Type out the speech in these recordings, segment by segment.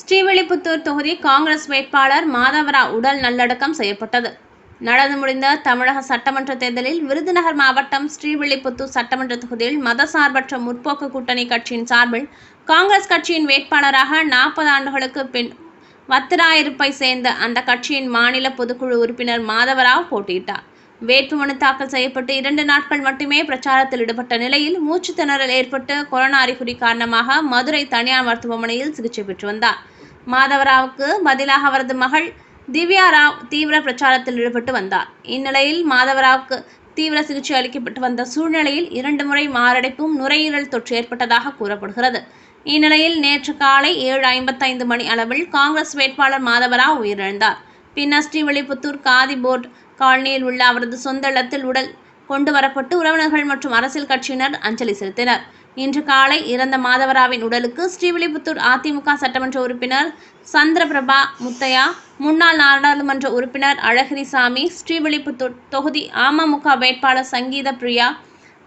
ஸ்ரீவில்லிபுத்தூர் தொகுதி காங்கிரஸ் வேட்பாளர் மாதவரா உடல் நல்லடக்கம் செய்யப்பட்டது. நடந்து முடிந்த தமிழக சட்டமன்ற தேர்தலில் விருதுநகர் மாவட்டம் ஸ்ரீவில்லிபுத்தூர் சட்டமன்ற தொகுதியில் மதசார்பற்ற முற்போக்கு கூட்டணி கட்சியின் சார்பில் காங்கிரஸ் கட்சியின் வேட்பாளராக நாற்பது ஆண்டுகளுக்கு பின் வத்திராயிருப்பை சேர்ந்த அந்த கட்சியின் மாநில பொதுக்குழு உறுப்பினர் மாதவராவ் போட்டியிட்டார். வேட்புமனு தாக்கல் செய்யப்பட்டு இரண்டு நாட்கள் மட்டுமே பிரச்சாரத்தில் ஈடுபட்ட நிலையில் மூச்சு திணறல் ஏற்பட்டு கொரோனா அறிகுறி காரணமாக மதுரை தனியார் மருத்துவமனையில் சிகிச்சை பெற்று வந்தார். மாதவராவுக்கு பதிலாக அவரது மகள் திவ்யா ராவ் தீவிர பிரச்சாரத்தில் ஈடுபட்டு வந்தார். இந்நிலையில் மாதவராவுக்கு தீவிர சிகிச்சை அளிக்கப்பட்டு வந்த சூழ்நிலையில் இரண்டு முறை மாரடைப்பும் நுரையீரல் தொற்று ஏற்பட்டதாக கூறப்படுகிறது. இந்நிலையில் நேற்று காலை ஏழு ஐம்பத்தைந்து மணி அளவில் காங்கிரஸ் வேட்பாளர் மாதவராவ் உயிரிழந்தார். பின்னர் ஸ்ரீவில்லிபுத்தூர் காதி போர்டு காலனியில் உள்ள அவரது சொந்த இல்லத்தில் உடல் கொண்டு வரப்பட்டு உறவினர்கள் மற்றும் அரசியல் கட்சியினர் அஞ்சலி செலுத்தினர். இன்று காலை இறந்த மாதவராவின் உடலுக்கு ஸ்ரீவில்லிபுத்தூர் அதிமுக சட்டமன்ற உறுப்பினர் சந்திரபிரபா முத்தையா முன்னாள் நாடாளுமன்ற உறுப்பினர் அழகிரிசாமி ஸ்ரீவில்லிபுத்தூர் தொகுதி அமமுக வேட்பாளர் சங்கீத பிரியா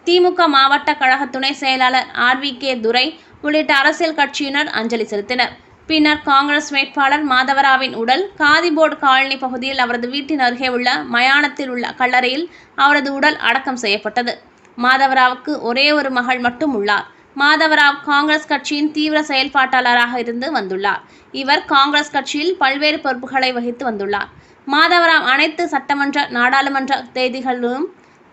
திமுக மாவட்ட கழக துணை செயலாளர் ஆர் வி கே துரை உள்ளிட்ட அரசியல் கட்சியினர் அஞ்சலி செலுத்தினர். பின்னர் காங்கிரஸ் வேட்பாளர் மாதவராவின் உடல் காதிபோர்டு காலனி பகுதியில் அவரது வீட்டின் அருகே உள்ள மயானத்தில் உள்ள கல்லறையில் அவரது உடல் அடக்கம் செய்யப்பட்டது. மாதவராவுக்கு ஒரே ஒரு மகள் மட்டும் உள்ளார். மாதவராவ் காங்கிரஸ் கட்சியின் தீவிர செயல்பாட்டாளராக இருந்து வந்துள்ளார். இவர் காங்கிரஸ் கட்சியில் பல்வேறு பொறுப்புகளை வகித்து வந்துள்ளார். மாதவராவ் அனைத்து சட்டமன்ற நாடாளுமன்ற தேதிகளிலும்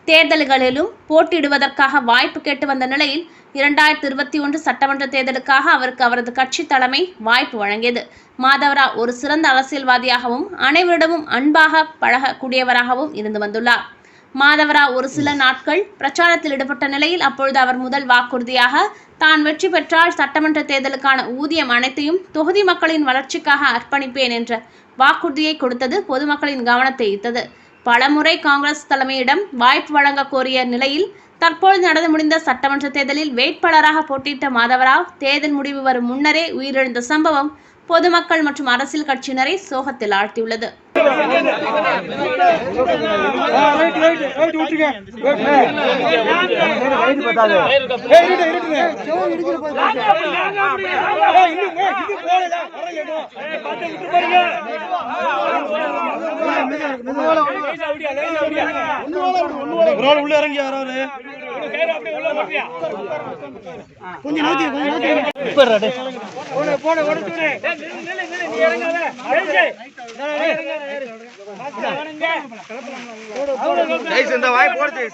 தேர்தல்களிலும் போட்டியிடுவதற்காக வாய்ப்பு கேட்டு வந்த நிலையில் இரண்டாயிரத்தி இருபத்தி ஒன்று சட்டமன்ற தேர்தலுக்காக அவருக்கு அவரது கட்சி தலைமை வாய்ப்பு வழங்கியது. மாதவரா ஒரு சிறந்த அரசியல்வாதியாகவும் அனைவரிடமும் அன்பாக பழகக்கூடியவராகவும் இருந்து வந்துள்ளார். மாதவரா ஒரு சில நாட்கள் பிரச்சாரத்தில் ஈடுபட்ட நிலையில் அப்பொழுது அவர் முதல் வாக்குறுதியாக தான் வெற்றி பெற்றால் சட்டமன்ற தேர்தலுக்கான ஊதியம் அனைத்தையும் தொகுதி மக்களின் வளர்ச்சிக்காக அர்ப்பணிப்பேன் என்ற வாக்குறுதியை கொடுத்தது பொதுமக்களின் கவனத்தை ஈர்த்தது. பலமுறை காங்கிரஸ் தலைமையிடம் வாய்ப்பு வழங்க கோரிய நிலையில் தற்போது நடந்து முடிந்த சட்டமன்ற தேர்தலில் வேட்பாளராக போட்டியிட்ட மாதவராவ் தேர்தல் முடிவு வரும் முன்னரே உயிரிழந்த சம்பவம் பொதுமக்கள் மற்றும் அரசியல் கட்சியினரை சோகத்தில் ஆழ்த்தியுள்ளது ஒரு உள்ள இறங்கி யாராவது கொஞ்சம் நவுத்தி கொஞ்சம் போடு இந்த வாய் போடு